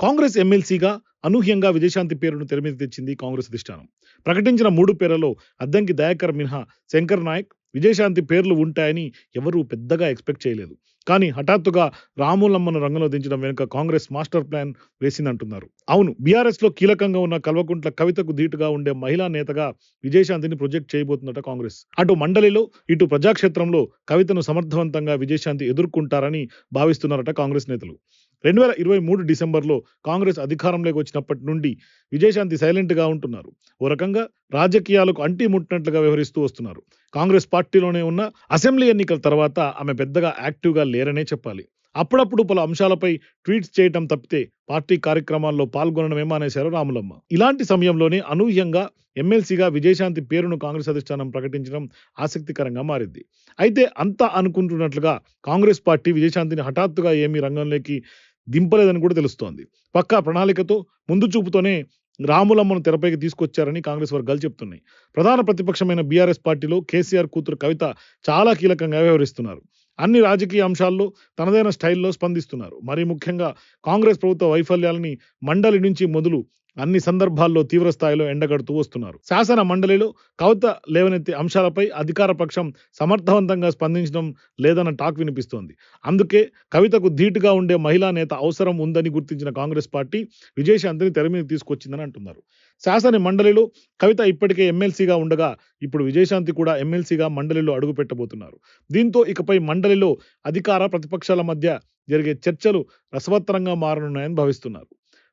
కాంగ్రెస్ ఎమ్మెల్సీగా అనూహ్యంగా విజయశాంతి పేరును తెరమీద తెచ్చింది కాంగ్రెస్ అధిష్టానం. ప్రకటించిన మూడు పేర్లలో అద్దంకి దయాకర్ మినహా శంకర్ నాయక్ విజయశాంతి పేర్లు ఉంటాయని ఎవరూ పెద్దగా ఎక్స్పెక్ట్ చేయలేదు. కానీ హఠాత్తుగా రాములమ్మను రంగంలో దించడం వెనుక కాంగ్రెస్ మాస్టర్ ప్లాన్ వేసిందంటున్నారు. అవును బీఆర్ఎస్లో కీలకంగా ఉన్న కల్వకుంట్ల కవితకు ధీటుగా ఉండే మహిళా నేతగా విజయశాంతిని ప్రొజెక్ట్ చేయబోతుందట కాంగ్రెస్. అటు మండలిలో ఇటు ప్రజాక్షేత్రంలో కవితను సమర్థవంతంగా విజయశాంతి ఎదుర్కొంటారని భావిస్తున్నారట కాంగ్రెస్ నేతలు. రెండు వేల ఇరవై మూడు డిసెంబర్లో కాంగ్రెస్ అధికారంలోకి వచ్చినప్పటి నుండి విజయశాంతి సైలెంట్గా ఉంటున్నారు. ఓ రకంగా రాజకీయాలకు అంటి ముట్టినట్లుగా వ్యవహరిస్తూ వస్తున్నారు. కాంగ్రెస్ పార్టీలోనే ఉన్న అసెంబ్లీ ఎన్నికల తర్వాత ఆమె పెద్దగా యాక్టివ్గా లేరనే చెప్పాలి. అప్పుడప్పుడు పలు అంశాలపై ట్వీట్స్ చేయటం తప్పితే పార్టీ కార్యక్రమాల్లో పాల్గొనడమేమో అనేశారు రాములమ్మ. ఇలాంటి సమయంలోనే అనూహ్యంగా ఎమ్మెల్సీగా విజయశాంతి పేరును కాంగ్రెస్ అధిష్టానం ప్రకటించడం ఆసక్తికరంగా మారింది. అయితే అంతా అనుకుంటున్నట్లుగా కాంగ్రెస్ పార్టీ విజయశాంతిని హఠాత్తుగా ఏమీ రంగంలోకి దింపలేదని కూడా తెలుస్తోంది. పక్కా ప్రణాళికతో ముందు చూపుతోనే రాములమ్మను తెరపైకి తీసుకొచ్చారని కాంగ్రెస్ వర్గాలు చెప్తున్నాయి. ప్రధాన ప్రతిపక్షమైన బీఆర్ఎస్ పార్టీలో కేసీఆర్ కూతురు కవిత చాలా కీలకంగా వ్యవహరిస్తున్నారు. అన్ని రాజకీయ అంశాల్లో తనదైన స్టైల్లో స్పందిస్తున్నారు. మరీ ముఖ్యంగా కాంగ్రెస్ ప్రభుత్వ వైఫల్యాలని మండలి నుంచి మొదలు అన్ని సందర్భాల్లో తీవ్రస్థాయిలో ఎండగడుతూ వస్తున్నారు. శాసన మండలిలో కవిత లేవనెత్తే అంశాలపై అధికార పక్షం సమర్థవంతంగా స్పందించడం లేదన్న టాక్ వినిపిస్తోంది. అందుకే కవితకు ధీటుగా ఉండే మహిళా నేత అవసరం ఉందని గుర్తించిన కాంగ్రెస్ పార్టీ విజయశాంతిని తెర మీద తీసుకొచ్చిందని అంటున్నారు. శాసన మండలిలో కవిత ఇప్పటికే ఎమ్మెల్సీగా ఉండగా ఇప్పుడు విజయశాంతి కూడా ఎమ్మెల్సీగా మండలిలో అడుగు పెట్టబోతున్నారు. దీంతో ఇకపై మండలిలో అధికార ప్రతిపక్షాల మధ్య జరిగే చర్చలు రసవత్తరంగా మారనున్నాయని భావిస్తున్నారు.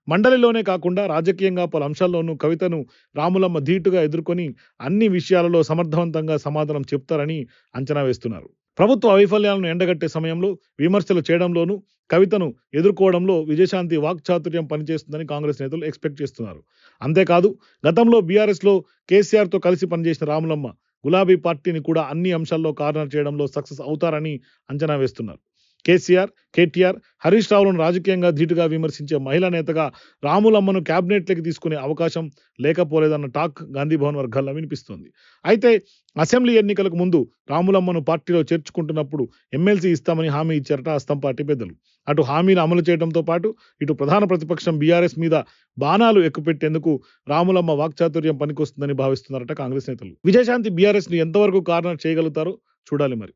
మండలిలోనే కాకుండా రాజకీయంగా పలు అంశాల్లోనూ కవితను రాములమ్మ ధీటుగా ఎదుర్కొని అన్ని విషయాలలో సమర్థవంతంగా సమాధానం చెప్తారని అంచనా వేస్తున్నారు. ప్రభుత్వ వైఫల్యాలను ఎండగట్టే సమయంలో విమర్శలు చేయడంలోనూ కవితను ఎదుర్కోవడంలో విజయశాంతి వాక్చాతుర్యం పనిచేస్తుందని కాంగ్రెస్ నేతలు ఎక్స్పెక్ట్ చేస్తున్నారు. అంతేకాదు గతంలో బీఆర్ఎస్లో కేసీఆర్తో కలిసి పనిచేసిన రాములమ్మ గులాబీ పార్టీని కూడా అన్ని అంశాల్లో కార్నర్ చేయడంలో సక్సెస్ అవుతారని అంచనా వేస్తున్నారు. కేసీఆర్ కేటీఆర్ హరీష్ రావులను రాజకీయంగా ధీటుగా విమర్శించే మహిళా నేతగా రాములమ్మను క్యాబినెట్లోకి తీసుకునే అవకాశం లేకపోలేదన్న టాక్ గాంధీ భవన్ వర్గాల్లో వినిపిస్తోంది. అయితే అసెంబ్లీ ఎన్నికలకు ముందు రాములమ్మను పార్టీలో చేర్చుకుంటున్నప్పుడు ఎమ్మెల్సీ ఇస్తామని హామీ ఇచ్చారట అస్తం పార్టీ పెద్దలు. అటు హామీని అమలు చేయడంతో పాటు ఇటు ప్రధాన ప్రతిపక్షం బీఆర్ఎస్ మీద బాణాలు ఎక్కుపెట్టేందుకు రాములమ్మ వాక్చాతుర్యం పనికొస్తుందని భావిస్తున్నారట కాంగ్రెస్ నేతలు. విజయశాంతి బీఆర్ఎస్ని ఎంతవరకు కార్నర్ చేయగలుగుతారో చూడాలి మరి.